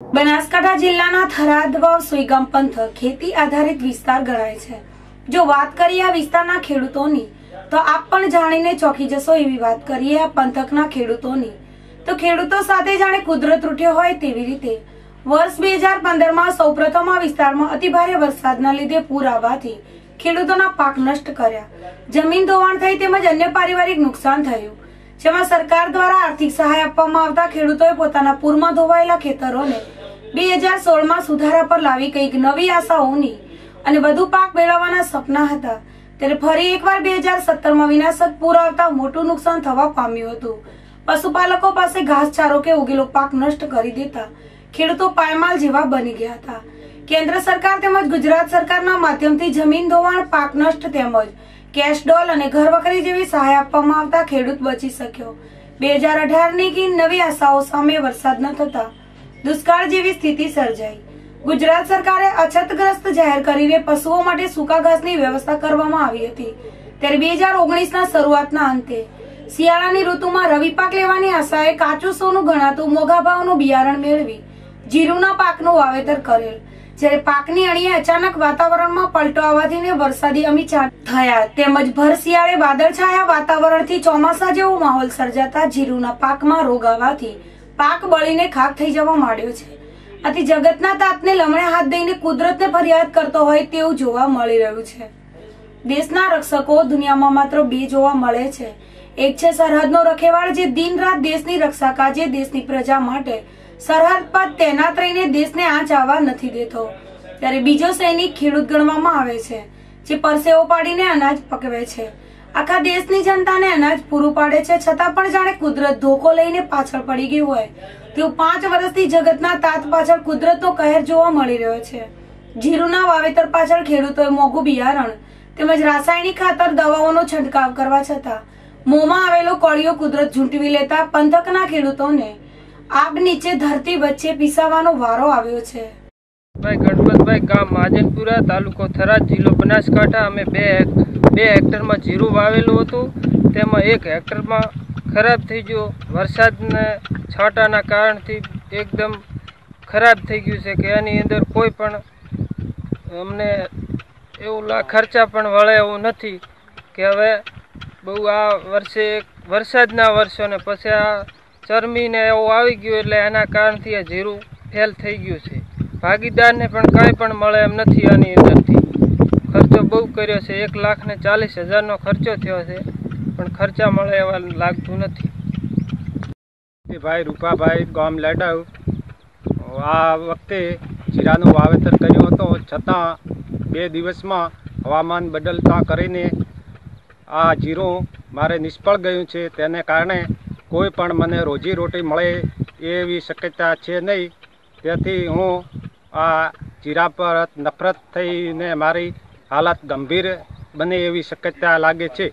બનાસકાંઠા જિલ્લાના થરાદ સુઈગામ પંથક ખેતી આધારિત વિસ્તાર ગણાય છે. જો વાત કરીએ આ વિસ્તારના ખેડૂતોની, તો આપ પણ જાણીને ચોંકી જશો એવી વાત કરીએ આ પંથકના ખેડૂતોની. તો ખેડૂતો સાથે જાણે કુદરત તૂટ્યો હોય તેવી રીતે, વર્ષ બે હજાર પંદરમાં સૌપ્રથમ આ વિસ્તારમાં અતિભારે વરસાદના લીધે પૂર આવવાથી ખેડૂતોના પાક નષ્ટ કર્યા. જમીન ધોવાણ થઈ તેમજ અન્ય પારિવારિક નુકસાન થયું. જેમાં સરકાર દ્વારા આર્થિક સહાય આપવામાં આવતા ખેડૂતોએ પોતાના પૂરમાં ધોવાયેલા ખેતરોને બે હજાર સોળમાં સુધારા પર લાવી કંઈક નવી આશાઓની અને વધુ પાક મેળવવાના સપના હતા. ત્યારે ફરી એકવાર બે હજાર સત્તરમાં વિનાશક પૂર આવતા મોટું નુકસાન થવા પામ્યું હતું. પશુપાલકો પાસે ઘાસચારો કે ઉગેલો પાક નષ્ટ કરી દેતા ખેડૂતો પાયમાલ જેવા બની ગયા હતા. કેન્દ્ર સરકાર તેમજ ગુજરાત સરકારના માધ્યમથી જમીન ધોવાણ, પાક નષ્ટ તેમજ કેશ ડોલ અને ઘર વખરી જેવી સહાય આપવામાં આવતા ખેડૂત બચી શક્યો. બે હજાર અઢારની કી નવી આશાઓ સામે વરસાદ ન થતા દુષ્કાળ જેવી સ્થિતિ સર્જાઈ. ગુજરાત સરકારે અછતગ્રસ્ત જાહેર કરીને પશુઓ માટે સૂકા ઘાસની વ્યવસ્થા કરવામાં આવી હતી. ત્યારે બે હજાર ઓગણીસના શરૂઆતના અંતે શિયાળાની ઋતુમાં રવિ પાક લેવાની આશાએ કાચું સોનું ગણાતું મોઘા ભાવનું બિયારણ મેળવી જીરુના પાકનું વાવેતર કરેલ. જ્યારે પાકની અણીએ અચાનક વાતાવરણમાં પલટો આવવાથી વરસાદી અમીચા થયા. તેમજ ભર શિયાળે વાદળછાયા વાતાવરણથી ચોમાસા જેવો માહોલ સર્જાતા જીરુના પાકમાં રોગ આવવાથી પાક બળીને ખાક થઈ જવા માંડ્યો છે. આથી જગતના તાતને લમણે હાથ દઈને કુદરતને ફરિયાદ કરતો હોય તેવું જોવા મળી રહ્યું છે. દેશના રક્ષકો દુનિયામાં માત્ર બે જોવા મળે છે. એક છે સરહદનો રખેવાળ જે દિન રાત દેશની રક્ષા કાજે દેશની પ્રજા માટે સરહદ પર તૈનાત રહીને દેશને આંચ આવવા નથી દેતો. ત્યારે બીજો સૈનિક ખેડૂત ગણવામાં આવે છે, જે પરસેવો પાડીને અનાજ પકવે છે. આખા દેશની જનતાને અનાજ પૂરું પાડે છે, છતાં પણ જાણે કુદરત ધોકો લઈને પાછળ પડી ગયું હોય. તેવું પાંચ વર્ષથી જગતના તાત પાછળ કુદરતનો કહેર જોવા મળી રહ્યો છે. જીરુના વાવેતર પાછળ ખેડૂતોએ મોંઘું બિયારણ તેમજ રાસાયણિક ખાતર દવાઓનો છંટકાવ કરવા છતાં મોંમાં આવેલો કોળિયો કુદરત ઝૂંટવી લેતા પંથકના ખેડૂતોને આગ નીચે ધરતી વચ્ચે પીસાવાનો વારો આવ્યો છે. ભાઈ ગણપતભાઈ ગામ માજનપુરા, તાલુકો થરાદ, જિલ્લો બનાસકાંઠા. અમે બે બે હેક્ટરમાં જીરું વાવેલું હતું. તેમાં એક હેક્ટરમાં ખરાબ થઈ ગયું. વરસાદને છાંટાના કારણથી એકદમ ખરાબ થઈ ગયું છે કે એની અંદર કોઈ પણ અમને એવું ખર્ચા પણ વળે એવું નથી કે હવે બહુ આ વર્ષે વરસાદના વર્ષોને પછી આ ચરમીને એવું આવી ગયું એટલે એના કારણથી આ જીરું ફેલ થઈ ગયું છે. ભાગીદારને પણ કાંઈ પણ મળે એમ નથી, આની અંદરથી. ખર્ચો બહુ કર્યો છે, એક લાખ ને ચાલીસ હજારનો ખર્ચો થયો છે, પણ ખર્ચા મળે એવા લાગતું નથી. ભાઈ રૂપાભાઈ ગામ લેડાવ. આ વખતે જીરાનું વાવેતર કર્યું હતું, છતાં બે દિવસમાં હવામાન બદલતા કરીને આ જીરું મારે નિષ્ફળ ગયું છે. તેને કારણે કોઈ પણ મને રોજીરોટી મળે એવી શક્યતા છે નહીં. તેથી હું આ જીરા પર નફરત થઈને મારી હાલત ગંભીર બને એવી શક્યતા લાગે છે.